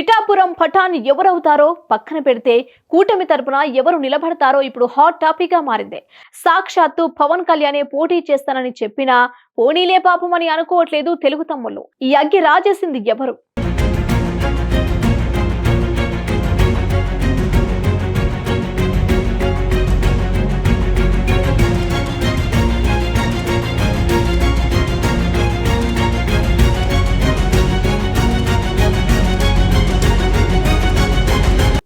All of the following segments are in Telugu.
పిఠాపురం పఠాన్ ఎవరవుతారో పక్కన పెడితే కూటమి తరపున ఎవరు నిలబడతారో ఇప్పుడు హాట్ టాపిక్గా మారింది. సాక్షాత్తు పవన్ కళ్యాణే పోటీ చేస్తానని చెప్పినా పోనీలే పాపం అని అనుకోవట్లేదు తెలుగు తమ్ముళ్ళు. ఈ అగ్గి రాజేసింది ఎవరు?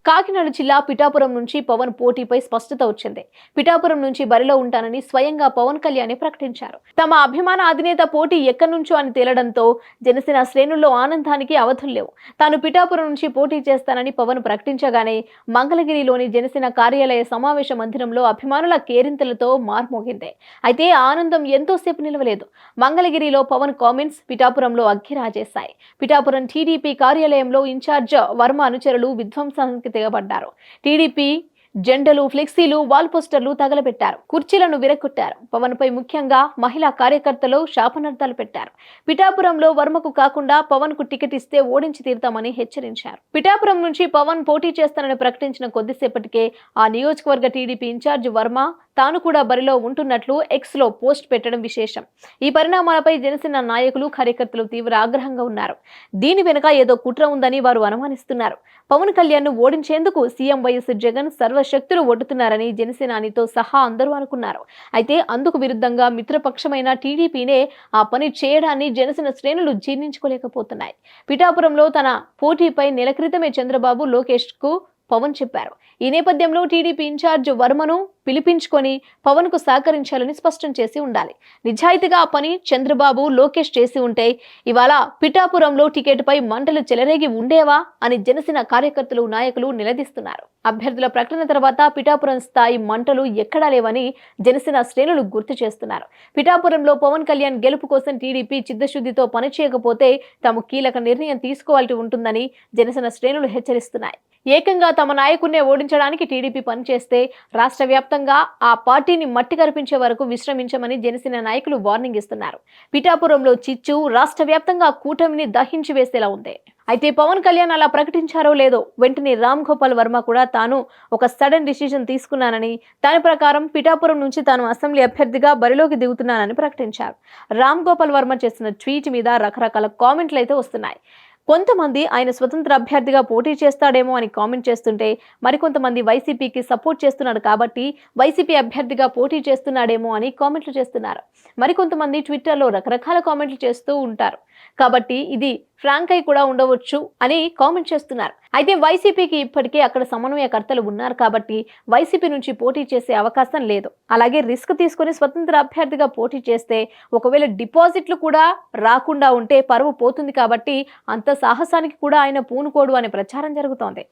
కాకినాడ జిల్లా పిఠాపురం నుంచి పవన్ పోటీపై స్పష్టత వచ్చింది. పిఠాపురం నుంచి బరిలో ఉంటానని స్వయంగా పవన్ కళ్యాణ్ ప్రకటించారు. తమ అభిమాన అధినేత పోటీ ఎక్కడి నుంచో అని తేలడంతో జనసేన శ్రేణుల్లో ఆనందానికి అవధులు లేవు. తాను పిఠాపురం నుంచి పోటీ చేస్తానని పవన్ ప్రకటించగానే మంగళగిరిలోని జనసేన కార్యాలయ సమావేశ మందిరంలో అభిమానుల కేరింతలతో మార్మోగింది. అయితే ఆనందం ఎంతోసేపు నిలవలేదు. మంగళగిరిలో పవన్ కామెంట్స్ పిఠాపురంలో అగ్గిరాజేశాయి పిఠాపురం టీడీపీ కార్యాలయంలో ఇన్ఛార్జ్ వర్మ అనుచరులు విధ్వంసానికి తెగబడ్డారు. టీడీపీ జెండలు ఫ్లెక్సీలు వాల్ పోస్టర్లు తగలబెట్టారు. కుర్చీలను విరగొట్టారు. పవన్ పై ముఖ్యంగా మహిళా కార్యకర్తలు శాపనార్థాలు పెట్టారు. పిఠాపురంలో వర్మకు కాకుండా పవన్కు టికెట్ ఇస్తే ఓడించి తీరుతామని హెచ్చరించారు. పిఠాపురం నుంచి పవన్ పోటీ చేస్తానని ప్రకటించిన కొద్దిసేపటికే ఆ నియోజకవర్గ టీడీపీ ఇన్ఛార్జ్ వర్మ తాను కూడా బరిలో ఉంటున్నట్లు ఎక్స్లో పోస్ట్ పెట్టడం విశేషం. ఈ పరిణామాలపై జనసేన నాయకులు కార్యకర్తలు తీవ్ర ఆగ్రహంగా ఉన్నారు. దీని వెనుక ఏదో కుట్ర ఉందని వారు అనుమానిస్తున్నారు. పవన్ కళ్యాణ్ను ఓడించేందుకు సీఎం వైఎస్ జగన్ సర్వశక్తులు ఒడ్డుతున్నారని జనసేనానితో సహా అందరూ అనుకున్నారు. అయితే అందుకు విరుద్ధంగా మిత్రపక్షమైన టీడీపీనే ఆ పని చేయడాన్ని జనసేన శ్రేణులు జీర్ణించుకోలేకపోతున్నాయి. పిఠాపురంలో తన పోటీపై నెల క్రితమే చంద్రబాబు లోకేష్కు పవన్ చెప్పారు. ఈ నేపథ్యంలో టీడీపీ ఇన్ఛార్జ్ వర్మను పిలిపించుకొని పవన్కు సహకరించాలని స్పష్టం చేసి ఉండాలి. నిజాయితీగా ఆ పని చంద్రబాబు లోకేష్ చేసి ఉంటే ఇవాళ పిఠాపురంలో టికెట్ పై మంటలు చెలరేగి ఉండేవా అని జనసేన కార్యకర్తలు నాయకులు నిలదీస్తున్నారు. అభ్యర్థుల ప్రకటన తర్వాత పిఠాపురం స్థాయి మంటలు ఎక్కడా లేవని జనసేన శ్రేణులు గుర్తు చేస్తున్నారు. పిఠాపురంలో పవన్ కళ్యాణ్ గెలుపు కోసం టీడీపీ చిత్తశుద్ధితో పనిచేయకపోతే తాము కీలక నిర్ణయం తీసుకోవాల్సి ఉంటుందని జనసేన శ్రేణులు హెచ్చరిస్తున్నాయి. ఏకంగా తమ నాయకున్నే ఓడించడానికి టీడీపీ పనిచేస్తే రాష్ట్ర వ్యాప్త వ్యాప్తంగా ఆ పార్టీని మట్టి కరిపించే వరకు విశ్రమించమని జనసేన నాయకులు వార్నింగ్ ఇస్తున్నారు. పిఠాపురంలో చిచ్చు రాష్ట్ర వ్యాప్తంగా కూటమిని దహించి వేసేలా ఉంది. అయితే పవన్ కళ్యాణ్ అలా ప్రకటించారో లేదో వెంటనే రామ్ గోపాల్ వర్మ కూడా తాను ఒక సడన్ డిసిజన్ తీసుకున్నానని దాని ప్రకారం పిఠాపురం నుంచి తాను అసెంబ్లీ అభ్యర్థిగా బరిలోకి దిగుతున్నానని ప్రకటించారు. రామ్ గోపాల్ వర్మ చేసిన ట్వీట్ మీద రకరకాల కామెంట్లు అయితే వస్తున్నాయి. కొంతమంది ఆయన స్వతంత్ర అభ్యర్థిగా పోటీ చేస్తాడేమో అని కామెంట్ చేస్తుంటే మరికొంతమంది వైసీపీకి సపోర్ట్ చేస్తున్నాడు కాబట్టి వైసీపీ అభ్యర్థిగా పోటీ చేస్తున్నాడేమో అని కామెంట్లు చేస్తున్నారు. మరికొంతమంది ట్విట్టర్లో రకరకాల కామెంట్లు చేస్తూ ఉంటారు. కాబట్టి ఇది ఫ్రాంక్ అయి కూడా ఉండవచ్చు అని కామెంట్ చేస్తున్నారు. అయితే వైసీపీకి ఇప్పటికే అక్కడ సమన్వయకర్తలు ఉన్నారు కాబట్టి వైసీపీ నుంచి పోటీ చేసే అవకాశం లేదు. అలాగే రిస్క్ తీసుకుని స్వతంత్ర అభ్యర్థిగా పోటీ చేస్తే ఒకవేళ డిపాజిట్లు కూడా రాకుండా ఉంటే పరువు పోతుంది కాబట్టి అంత సాహసానికి కూడా ఆయన పూనుకోడు అనే ప్రచారం జరుగుతోంది.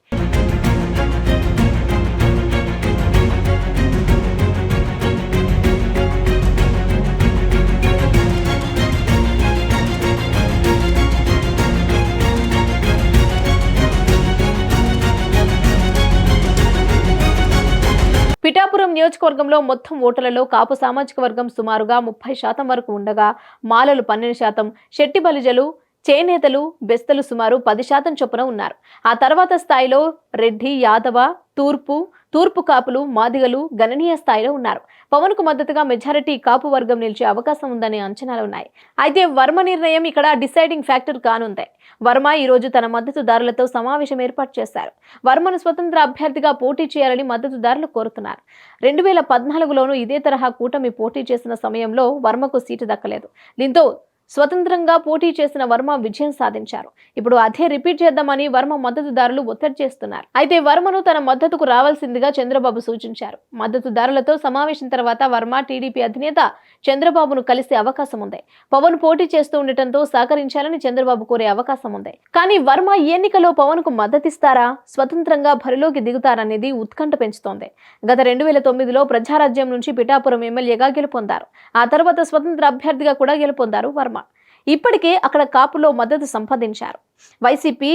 నియోజకవర్గంలో మొత్తం ఓటర్లలో కాపు సామాజిక వర్గం సుమారుగా ముప్పై శాతం వరకు ఉండగా మాలలు పన్నెండు శాతం శెట్టి బలిజలు చేనేతలు బెస్తలు సుమారు పది శాతం చొప్పున ఉన్నారు. ఆ తర్వాత స్థాయిలో రెడ్డి యాదవ తూర్పు తూర్పు కాపులు మాదిగలు గణనీయ స్థాయిలో ఉన్నారు. పవన్కు మద్దతుగా మెజారిటీ కాపు వర్గం నిలిచే అవకాశం ఉందనే అంచనాలు ఉన్నాయి. అయితే వర్మ నిర్ణయం ఇక్కడ డిసైడింగ్ ఫ్యాక్టర్ కానుంది. వర్మ ఈ రోజు తన మద్దతుదారులతో సమావేశం ఏర్పాటు చేశారు. వర్మను స్వతంత్ర అభ్యర్థిగా పోటీ చేయాలని మద్దతుదారులు కోరుతున్నారు. రెండు వేల పద్నాలుగులోనూ ఇదే తరహా కూటమి పోటీ చేసిన సమయంలో వర్మకు సీటు దక్కలేదు. దీంతో స్వతంత్రంగా పోటీ చేసిన వర్మ విజయం సాధించారు. ఇప్పుడు అదే రిపీట్ చేద్దామని వర్మ మద్దతుదారులు ఒత్తిడి చేస్తున్నారు. అయితే వర్మను తన మద్దతుకు రావాల్సిందిగా చంద్రబాబు సూచించారు. మద్దతుదారులతో సమావేశం తర్వాత వర్మ టీడీపీ అధినేత చంద్రబాబును కలిసే అవకాశం ఉంది. పవన్ పోటీ చేస్తూ ఉండటంతో సహకరించాలని చంద్రబాబు కోరే అవకాశం ఉంది. కానీ వర్మ ఈ ఎన్నికలో పవన్కు మద్దతిస్తారా? స్వతంత్రంగా బరిలోకి దిగుతారనేది ఉత్కంఠ పెంచుతోంది. గత రెండు వేల తొమ్మిదిలో ప్రజారాజ్యం నుంచి పిఠాపురం ఎమ్మెల్యేగా గెలుపొందారు. ఆ తర్వాత స్వతంత్ర అభ్యర్థిగా కూడా గెలుపొందారు వర్మ. ఇప్పటికే అక్కడ కాపులో మద్దతు సంపాదించారు. వైసీపీ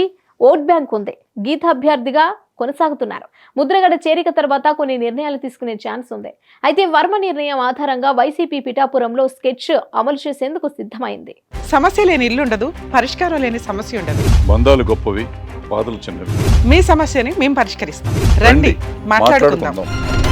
ఓట్ బ్యాంక్ ఉంది. గీత అభ్యర్థిగా కొనసాగుతున్నారు. ముద్రగడ చేరిక తర్వాత కొన్ని నిర్ణయాలు తీసుకునే ఛాన్స్ ఉంది. అయితే వర్మ నిర్ణయం ఆధారంగా వైసీపీ పిఠాపురంలో స్కెచ్ అమలు చేసేందుకు సిద్ధమైంది. సమస్య లేని ఇల్లు ఉండదు పరిష్కారం లేని సమస్య ఉండదు. బంధాలు గొప్పవి బాధలు చిన్నవి. మీ సమస్యని మేము పరిష్కరిస్తాం. రండి మాట్లాడుకుందాం. మాట్లాడుకుందాం.